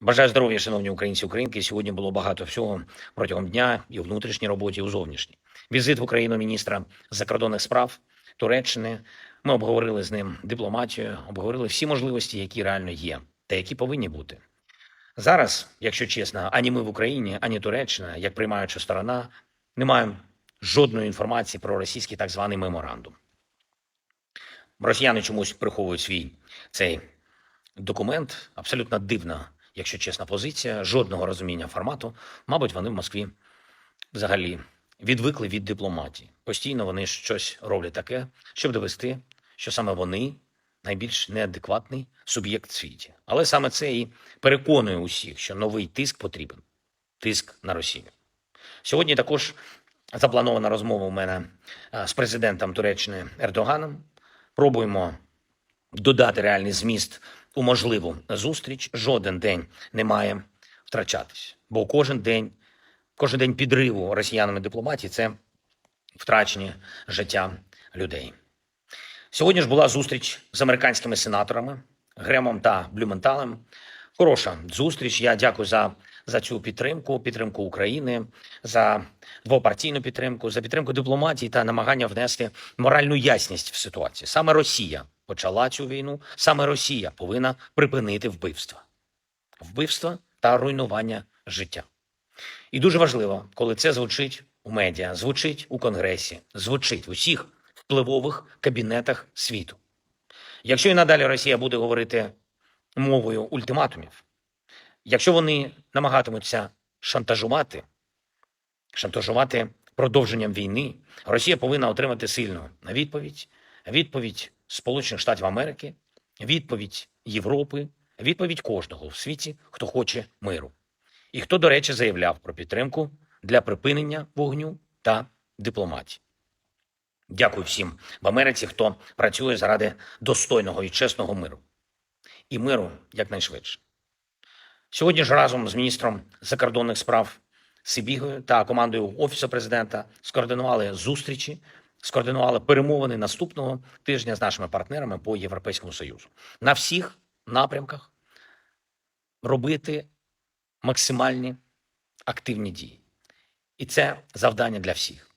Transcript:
Бажаю здоров'я, шановні українці українки. Сьогодні було багато всього протягом дня і у внутрішній роботі, і у зовнішній. Візит в Україну міністра закордонних справ Туреччини. Ми обговорили з ним дипломатію, обговорили всі можливості, які реально є, та які повинні бути. Зараз, якщо чесно, ані ми в Україні, ані Туреччина, як приймаюча сторона, не маємо жодної інформації про російський так званий меморандум. Росіяни чомусь приховують свій цей документ. Абсолютно дивна, якщо чесна позиція, жодного розуміння формату. Мабуть, вони в Москві взагалі відвикли від дипломатії. Постійно вони щось роблять таке, щоб довести, що саме вони найбільш неадекватний суб'єкт в світі. Але саме це і переконує усіх, що новий тиск потрібен тиск на Росію. Сьогодні також запланована розмова у мене е, з президентом Туреччини Ердоганом. Пробуємо додати реальний зміст у можливу зустріч. Жоден день не має втрачатись, бо кожен день, кожен день підриву росіянами дипломатії це втрачені життя людей. Сьогодні ж була зустріч з американськими сенаторами Гремом та Блюменталем. Хороша зустріч. Я дякую за, за цю підтримку, підтримку України, за двопартійну підтримку, за підтримку дипломатії та намагання внести моральну ясність в ситуацію. Саме Росія почала цю війну, саме Росія повинна припинити вбивства, вбивства та руйнування життя. І дуже важливо, коли це звучить у медіа, звучить у конгресі, звучить в усіх впливових кабінетах світу. Якщо і надалі Росія буде говорити мовою ультиматумів, якщо вони намагатимуться шантажувати, шантажувати продовженням війни, Росія повинна отримати сильну відповідь, відповідь Сполучених Штатів Америки, відповідь Європи, відповідь кожного в світі, хто хоче миру. І хто, до речі, заявляв про підтримку для припинення вогню та дипломатії. Дякую всім в Америці, хто працює заради достойного і чесного миру. І миру якнайшвидше. Сьогодні ж разом з міністром закордонних справ Сибігою та командою Офісу президента скоординували зустрічі, скоординували перемовини наступного тижня з нашими партнерами по Європейському Союзу. На всіх напрямках робити максимальні активні дії. І це завдання для всіх.